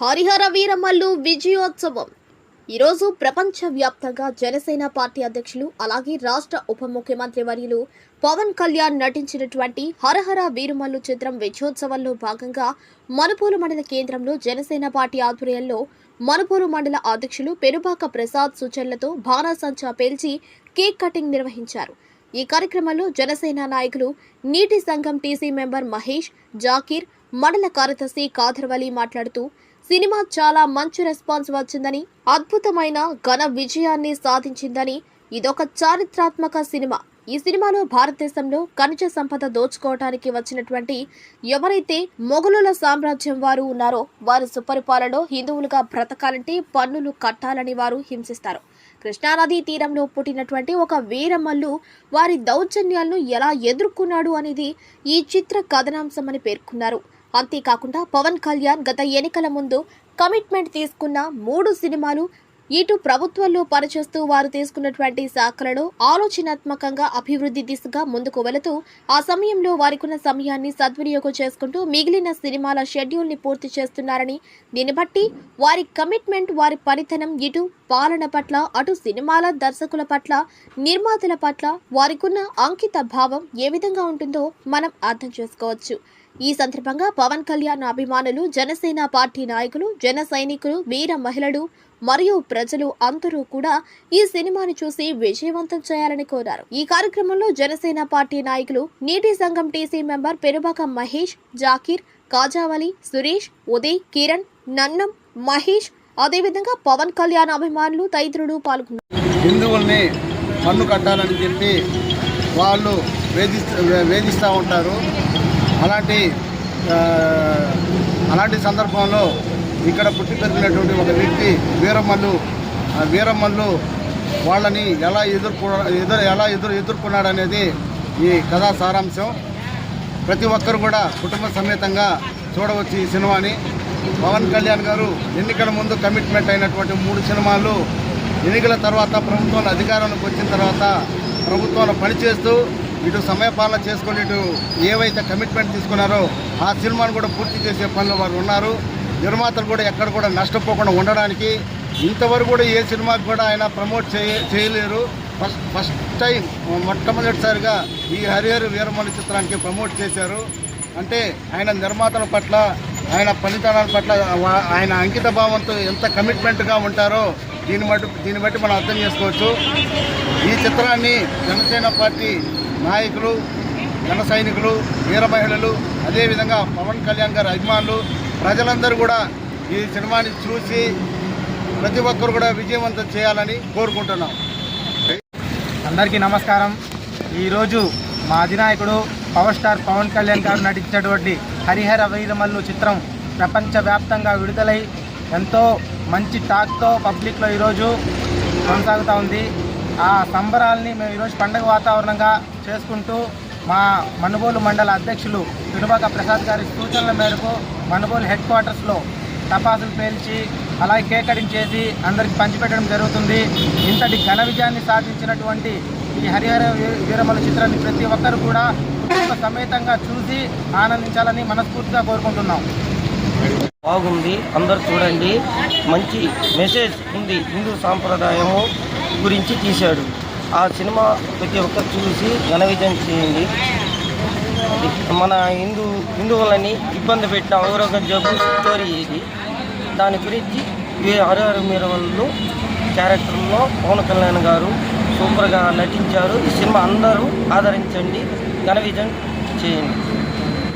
హరిహర వీరమల్లు విజయోత్సవం. ఈరోజు ప్రపంచవ్యాప్తంగా జనసేన పార్టీ అధ్యక్షులు అలాగే రాష్ట్ర ఉప ముఖ్యమంత్రి వర్యులు పవన్ కళ్యాణ్ నటించినటువంటి హరహర వీరమల్లు చిత్రం విజయోత్సవంలో భాగంగా మనుపూలు మండల కేంద్రంలో జనసేన పార్టీ ఆధ్వర్యంలో మనుపూలు మండల అధ్యక్షులు పెరుబాక ప్రసాద్ సూచనలతో బాణాసంచా పేల్చి కేక్ కటింగ్ నిర్వహించారు. ఈ కార్యక్రమంలో జనసేన నాయకులు నీటి సంఘం టీసీ మెంబర్ మహేష్ జాకీర్ మండల కార్యదర్శి కాదర్వలి మాట్లాడుతూ సినిమా చాలా మంచి రెస్పాన్స్ వచ్చిందని అద్భుతమైన ఘన విజయాన్ని సాధించిందని ఇదొక చారిత్రాత్మక సినిమా. ఈ సినిమాలో భారతదేశంలో ఖనిజ సంపద దోచుకోవటానికి వచ్చినటువంటి ఎవరైతే మొఘలుల సామ్రాజ్యం వారు ఉన్నారో వారి సుపరిపాలనలో హిందువులుగా బ్రతకాలంటే పన్నులు కట్టాలని వారు హింసిస్తారు. కృష్ణానదీ తీరంలో పుట్టినటువంటి ఒక వీరమల్లు వారి దౌర్జన్యాలను ఎలా ఎదుర్కొన్నాడు అనేది ఈ చిత్ర కథనాంశమని పేర్కొన్నారు. అంతేకాకుండా పవన్ కళ్యాణ్ గత ఎన్నికల ముందు కమిట్మెంట్ తీసుకున్న మూడు సినిమాలు ఇటు ప్రభుత్వంలో పనిచేస్తూ వారు తీసుకున్నటువంటి శాఖలను ఆలోచనాత్మకంగా అభివృద్ధి దిశగా ముందుకు వెళుతూ ఆ సమయంలో వారికున్న సమయాన్ని సద్వినియోగం చేసుకుంటూ మిగిలిన సినిమాల షెడ్యూల్ని పూర్తి చేస్తున్నారని దీన్ని బట్టి వారి కమిట్మెంట్ వారి పనితనం ఇటు పాలన పట్ల అటు సినిమాల దర్శకుల పట్ల నిర్మాతల పట్ల వారికున్న అంకిత భావం ఏ విధంగా ఉంటుందో మనం అర్థం చేసుకోవచ్చు. ఈ సందర్భంగా పవన్ కళ్యాణ్ అభిమానులు జనసేన పార్టీ నాయకులు జన సైనికులు వీర మహిళలు మరియు ప్రజలు అందరూ కూడా ఈ సినిమాని చూసి విజయవంతం చేయాలని కోరారు. ఈ కార్యక్రమంలో జనసేన పార్టీ నాయకులు నీటి సంఘం టీసీ మెంబర్ పెరుబాక మహేష్ జాకీర్ కాజావలి సురేష్ ఉదయ్ కిరణ్ నన్నం మహేష్ అదేవిధంగా పవన్ కళ్యాణ్ అభిమానులు తదితరులు పాల్గొన్నారు. హిందువుల్ని పన్ను కట్టాలని చెప్పి వాళ్ళు వేధిస్తూ వేధిస్తూ ఉంటారు. అలాంటి అలాంటి సందర్భంలో ఇక్కడ పుట్టి పెరిగినటువంటి ఒక వ్యక్తి వీరమ్మలు వీరమ్మలు వాళ్ళని ఎలా ఎదుర్కొ ఎదురు ఎలా ఎదురు ఎదుర్కొన్నాడనేది ఈ కథా సారాంశం. ప్రతి ఒక్కరు కూడా కుటుంబ సమేతంగా చూడవచ్చు ఈ సినిమాని. పవన్ కళ్యాణ్ గారు ఎన్నికల ముందు కమిట్మెంట్ అయినటువంటి మూడు సినిమాలు ఎన్నికల తర్వాత ప్రభుత్వంలో అధికారంలోకి వచ్చిన తర్వాత ప్రభుత్వంలో పనిచేస్తూ ఇటు సమయపాలన చేసుకుని ఇటు ఏవైతే కమిట్మెంట్ తీసుకున్నారో ఆ సినిమాను కూడా పూర్తి చేసే పనిలో వారు ఉన్నారు. నిర్మాతలు కూడా ఎక్కడ కూడా నష్టపోకుండా ఉండడానికి ఇంతవరకు కూడా ఏ సినిమాకి కూడా ఆయన ప్రమోట్ చేయ చేయలేరు. ఫస్ట్ ఫస్ట్ టైం మొట్టమొదటిసారిగా ఈ హరిహర వీరమణి చిత్రానికి ప్రమోట్ చేశారు. అంటే ఆయన నిర్మాతల పట్ల ఆయన పనితనాల పట్ల ఆయన అంకిత భావంతో ఎంత కమిట్మెంట్గా ఉంటారో దీన్ని బట్టి దీన్ని బట్టి మనం అర్థం చేసుకోవచ్చు. ఈ చిత్రాన్ని జనసేన పార్టీ నాయకులు జన సైనికులు వీర మహిళలు అదేవిధంగా పవన్ కళ్యాణ్ గారి అభిమానులు ప్రజలందరూ కూడా ఈ సినిమాని చూసి ప్రతి ఒక్కరు కూడా విజయవంతం చేయాలని కోరుకుంటున్నాం. అందరికీ నమస్కారం. ఈరోజు మా అధినాయకుడు పవర్ స్టార్ పవన్ కళ్యాణ్ గారు నటించినటువంటి హరిహర వీరమల్లు చిత్రం ప్రపంచవ్యాప్తంగా విడుదలై ఎంతో మంచి టాక్తో పబ్లిక్లో ఈరోజు కొనసాగుతూ ఉంది. ఆ సంబరాల్ని మేము ఈరోజు పండగ వాతావరణంగా చేసుకుంటూ మా మనుబోలు మండల అధ్యక్షులు తిరుబాక ప్రసాద్ గారి సూచనల మేరకు మనుబోలు హెడ్ క్వార్టర్స్లో టపాసులు పేల్చి అలాగే కేక్ కటింగ్ చేసి అందరికి పంచిపెట్టడం జరుగుతుంది. ఇంతటి ఘన విజయాన్ని సాధించినటువంటి ఈ హరిహర వీరమల చిత్రాన్ని ప్రతి ఒక్కరు కూడా కుటుంబ సమేతంగా చూసి ఆనందించాలని మనస్ఫూర్తిగా కోరుకుంటున్నాం. బాగుంది. అందరు చూడండి. మంచి మెసేజ్ ఉంది హిందూ సాంప్రదాయము గురించి తీశాడు. ఆ సినిమా ప్రతి ఒక్కరు చూసి ఘన విజయం చేయండి. మన హిందూ హిందువులని ఇబ్బంది పెట్టిన ఔరంగజేబు స్టోరీ ఇది దాని గురించి ఈ హరిహర మీర వాళ్ళు క్యారెక్టర్లో పవన్ కళ్యాణ్ గారు సూపర్గా నటించారు. ఈ సినిమా అందరూ ఆదరించండి. ఘన విజయం చేయండి.